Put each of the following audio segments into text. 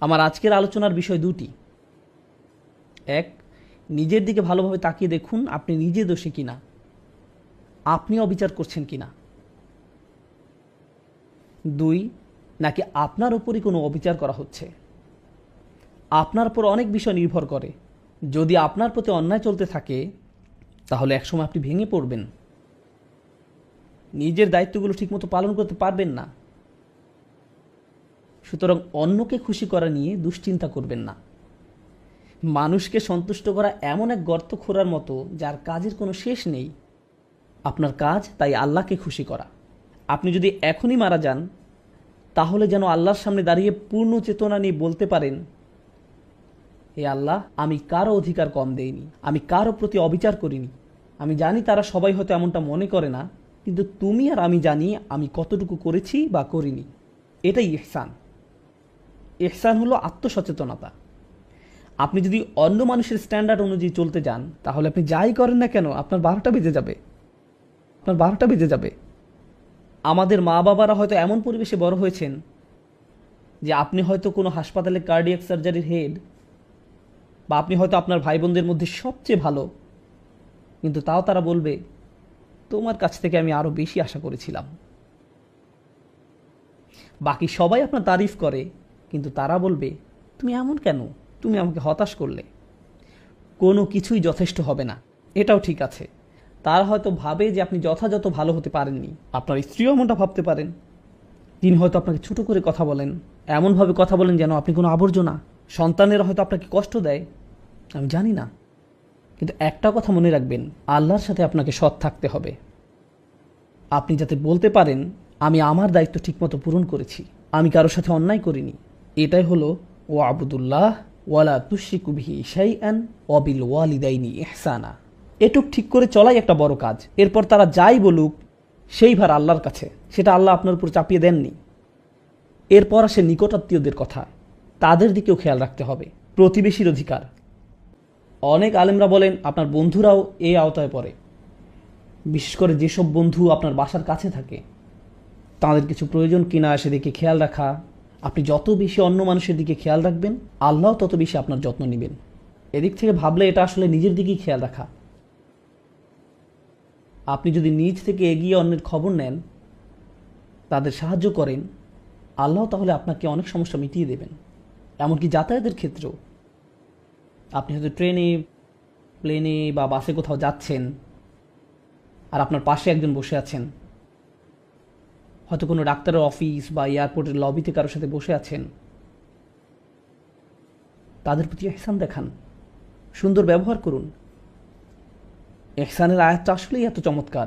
আমার আজকের আলোচনার বিষয় দুটি। এক, নিজের দিকে ভালোভাবে তাকিয়ে দেখুন আপনি নিজে দোষী কিনা। আপনি অবিচার করছেন কিনা। দুই, নাকি আপনার উপরই কোনো অবিচার করা হচ্ছে? আপনার উপর অনেক বিষয় নির্ভর করে। যদি আপনার প্রতি অন্যায় চলতে থাকে, তাহলে একসময় আপনি ভেঙে পড়বেন। নিজের দায়িত্বগুলো ঠিকমতো পালন করতে পারবেন না। সুতরাং অন্যকে খুশি করা নিয়ে দুশ্চিন্তা করবেন না। মানুষকে সন্তুষ্ট করা এমন এক গর্ত খোঁড়ার মতো যার কাজের কোনো শেষ নেই। আপনার কাজ তাই আল্লাহকে খুশি করা। আপনি যদি এখনই মারা যান, তাহলে যেন আল্লাহর সামনে দাঁড়িয়ে পূর্ণ চেতনা নিয়ে বলতে পারেন, হে আল্লাহ, আমি কারও অধিকার কম দেইনি, আমি কারও প্রতি অবিচার করিনি। আমি জানি তারা সবাই হয়তো এমনটা মনে করে না, কিন্তু তুমি আর আমি জানি আমি কতটুকু করেছি বা করিনি। এটাই ইহসান। ইহসান হলো আত্মসচেতনতা। আপনি যদি অন্য মানুষের স্ট্যান্ডার্ড অনুযায়ী চলতে যান, তাহলে আপনি যাই করেন না কেন, আপনার বারোটা বেজে যাবে। আপনার বারোটা বেজে যাবে। আমাদের মা বাবারা হয়তো এমন পরিবেশে বড় হয়েছেন যে আপনি হয়তো কোনো হাসপাতালে কার্ডিয়াক সার্জারির হেড বা আপনি হয়তো আপনার ভাই বোনদের মধ্যে সবচেয়ে ভালো, কিন্তু তাও তারা বলবে, তোমার কাছ থেকে আমি আরও বেশি আশা করেছিলাম। বাকি সবাই আপনার তারিফ করে কিন্তু তারা বলবে, তুমি এমন কেন? তুমি আমাকে হতাশ করলে। কোনো কিছুই যথেষ্ট হবে না। এটাও ঠিক আছে। তারা হয়তো ভাবে যে আপনি যথাযথ ভালো হতে পারেননি। আপনার স্ত্রীও এমনটা ভাবতে পারেন। তিনি হয়তো আপনাকে ছোট করে কথা বলেন। এমনভাবে কথা বলেন যেন আপনি কোনো আবর্জনা। সন্তানেরা হয়তো আপনাকে কষ্ট দেয়। আমি জানি না। কিন্তু একটা কথা মনে রাখবেন, আল্লাহর সাথে আপনাকে সৎ থাকতে হবে। আপনি যাতে বলতে পারেন, আমি আমার দায়িত্ব ঠিকমতো পূরণ করেছি। আমি কারোর সাথে অন্যায় করিনি। এটাই হলো ও আবুদুল্লাহ ওয়ালা তুশিকুবিহি শাইআন অবিল ওয়ালিদাইনি এহসানা এটুক ঠিক করে চলাই একটা বড় কাজ। এরপর তারা যাই বলুক, সেই ভার আল্লাহর কাছে। সেটা আল্লাহ আপনার উপর চাপিয়ে দেননি। এরপর আসে নিকটাত্মীয়দের কথা। তাদের দিকেও খেয়াল রাখতে হবে। প্রতিবেশীর অধিকার। অনেক আলেমরা বলেন, আপনার বন্ধুরাও এই আওতায় পড়ে। বিশেষ করে যেসব বন্ধু আপনার বাসার কাছে থাকে, তাদের কিছু প্রয়োজন কিনা সেদিকে খেয়াল রাখা আপনি যত বেশি অন্য মানুষের দিকে খেয়াল রাখবেন, আল্লাহ তত বেশি আপনার যত্ন নেবেন। এদিক থেকে ভাবলে এটা আসলে নিজের দিকেই খেয়াল রাখা। আপনি যদি নিজ থেকে এগিয়ে অন্যের খবর নেন, তাদের সাহায্য করেন, আল্লাহ তাহলে আপনাকে অনেক সমস্যা মিটিয়ে দেবেন। এমনকি যাতায়াতের ক্ষেত্রেও। আপনি হয়তো ট্রেনে, প্লেনে বা বাসে কোথাও যাচ্ছেন, আর আপনার পাশে একজন বসে আছেন। হয়তো কোনো ডাক্তারের অফিস বা এয়ারপোর্টের লবিতে কারোর সাথে বসে আছেন। তাদের প্রতি এহসান দেখান। সুন্দর ব্যবহার করুন। এহসানের আয়াতটা আসলেই এত চমৎকার।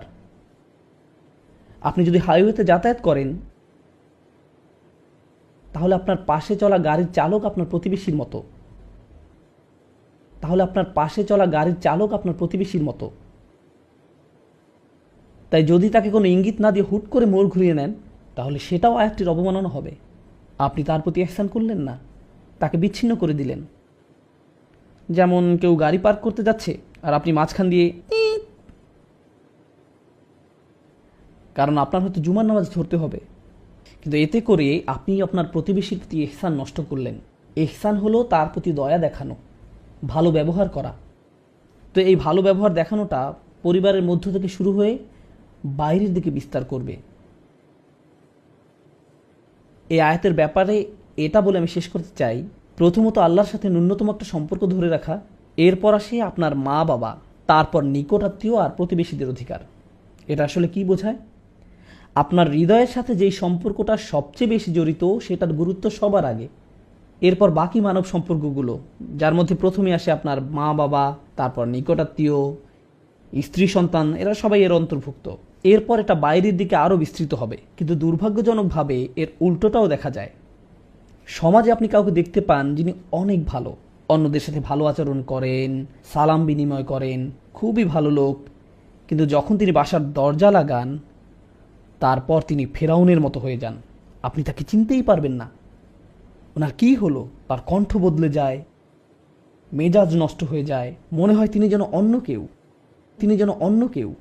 আপনি যদি হাইওয়েতে যাতায়াত করেন, তাহলে আপনার পাশে চলা গাড়ির চালক আপনার প্রতিবেশীর মতো। তাহলে আপনার পাশে চলা গাড়ির চালক আপনার প্রতিবেশীর মতো। তাই যদি তাকে কোনো ইঙ্গিত না দিয়ে হুট করে মোড় ঘুরিয়ে নেন, তাহলে সেটাও আয়াতটির অবমাননা হবে। আপনি তার প্রতি এহসান করলেন না, তাকে বিচ্ছিন্ন করে দিলেন। যেমন কেউ গাড়ি পার্ক করতে যাচ্ছে আর আপনি মাঝখান দিয়ে কারণ আপনার হয়তো জুমার নামাজ ধরতে হবে। কিন্তু এতে করে আপনি আপনার প্রতিবেশীর প্রতি এহসান নষ্ট করলেন। এহসান হলো তার প্রতি দয়া দেখানো, ভালো ব্যবহার করা। তো এই ভালো ব্যবহার দেখানোটা পরিবারের মধ্য থেকে শুরু হয়ে বাইরের দিকে বিস্তার করবে। এই আয়াতের ব্যাপারে এটা বলে আমি শেষ করতে চাই। প্রথমত আল্লাহর সাথে ন্যূনতম একটা সম্পর্ক ধরে রাখা, এরপর আসে আপনার মা, বাবা, তারপর নিকটাত্মীয় আর প্রতিবেশীদের অধিকার। এটা আসলে কি বোঝায়? আপনার হৃদয়ের সাথে যেই সম্পর্কটা সবচেয়ে বেশি জড়িত, সেটার গুরুত্ব সবার আগে। এরপর বাকি মানব সম্পর্কগুলো, যার মধ্যে প্রথমে আসে আপনার মা, বাবা, তারপর নিকটাত্মীয় স্ত্রী, সন্তান, এরা সবাই এর অন্তর্ভুক্ত। এরপর এটা বাইরের দিকে আরও বিস্তৃত হবে। কিন্তু দুর্ভাগ্যজনকভাবে এর উল্টোটাও দেখা যায়। সমাজে আপনি কাউকে দেখতে পান যিনি অনেক ভালো, অন্যদের সাথে ভালো আচরণ করেন, সালাম বিনিময় করেন, খুবই ভালো লোক। কিন্তু যখন তিনি বাসার দরজা লাগান, তারপর তিনি ফেরাউনের মতো হয়ে যান। আপনি তাকে চিনতেই পারবেন না। ওনার কি হলো? তার কণ্ঠ বদলে যায়, মেজাজ নষ্ট হয়ে যায়, মনে হয় তিনি যেন অন্য কেউ। তিনি যেন অন্য কেউ।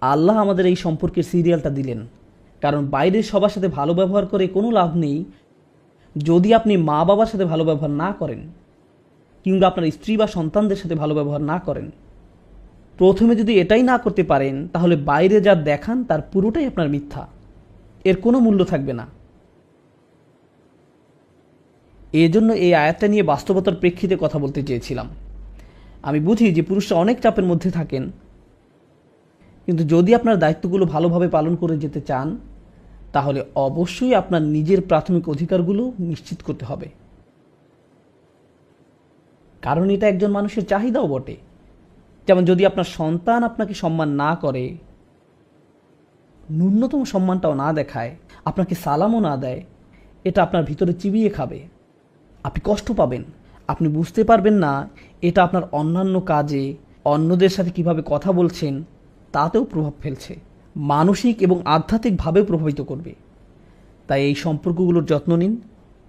আল্লাহ আমাদের এই সম্পর্কের সিরিয়ালটা দিলেন। কারণ বাইরের সবার সাথে ভালো ব্যবহার করে কোনো লাভ নেই যদি আপনি মা বাবার সাথে ভালো ব্যবহার না করেন কিংবা আপনার স্ত্রী বা সন্তানদের সাথে ভালো ব্যবহার না করেন। প্রথমে যদি এটাই না করতে পারেন, তাহলে বাইরে যা দেখান, তার পুরোটাই আপনার মিথ্যা। এর কোনো মূল্য থাকবে না। এজন্য এই আয়াতটা নিয়ে বাস্তবতার প্রেক্ষিতে কথা বলতে চেয়েছিলাম। আমি বুঝি যে পুরুষরা অনেক চাপের মধ্যে থাকেন কিন্তু যদি আপনার দায়িত্বগুলো ভালোভাবে পালন করে যেতে চান, তাহলে অবশ্যই আপনার নিজের প্রাথমিক অধিকারগুলো নিশ্চিত করতে হবে। কারণ এটা একজন মানুষের চাহিদাও বটে। যেমন যদি আপনার সন্তান আপনাকে সম্মান না করে, ন্যূনতম সম্মানটাও না দেখায়, আপনাকে সালামও না দেয়, এটা আপনার ভিতরে চিবিয়ে খাবে। আপনি কষ্ট পাবেন। আপনি বুঝতে পারবেন না, এটা আপনার অন্যান্য কাজে, অন্যদের সাথে কীভাবে কথা বলছেন তাতেও প্রভাব ফেলছে। মানসিক এবং আধ্যাত্মিকভাবে প্রভাবিত করবে। তাই এই সম্পর্কগুলোর যত্ন নিন,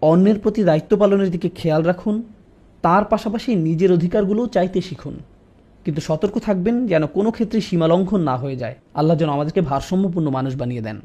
অন্যের প্রতি দায়িত্ব পালনের দিকে খেয়াল রাখুন, তার পাশাপাশি নিজের অধিকারগুলোও চাইতে শিখুন। কিন্তু সতর্ক থাকবেন যেন কোনো ক্ষেত্রে সীমালঙ্ঘন না হয়ে যায়। আল্লাহ যেন আমাদেরকে ভারসাম্যপূর্ণ মানুষ বানিয়ে দেন।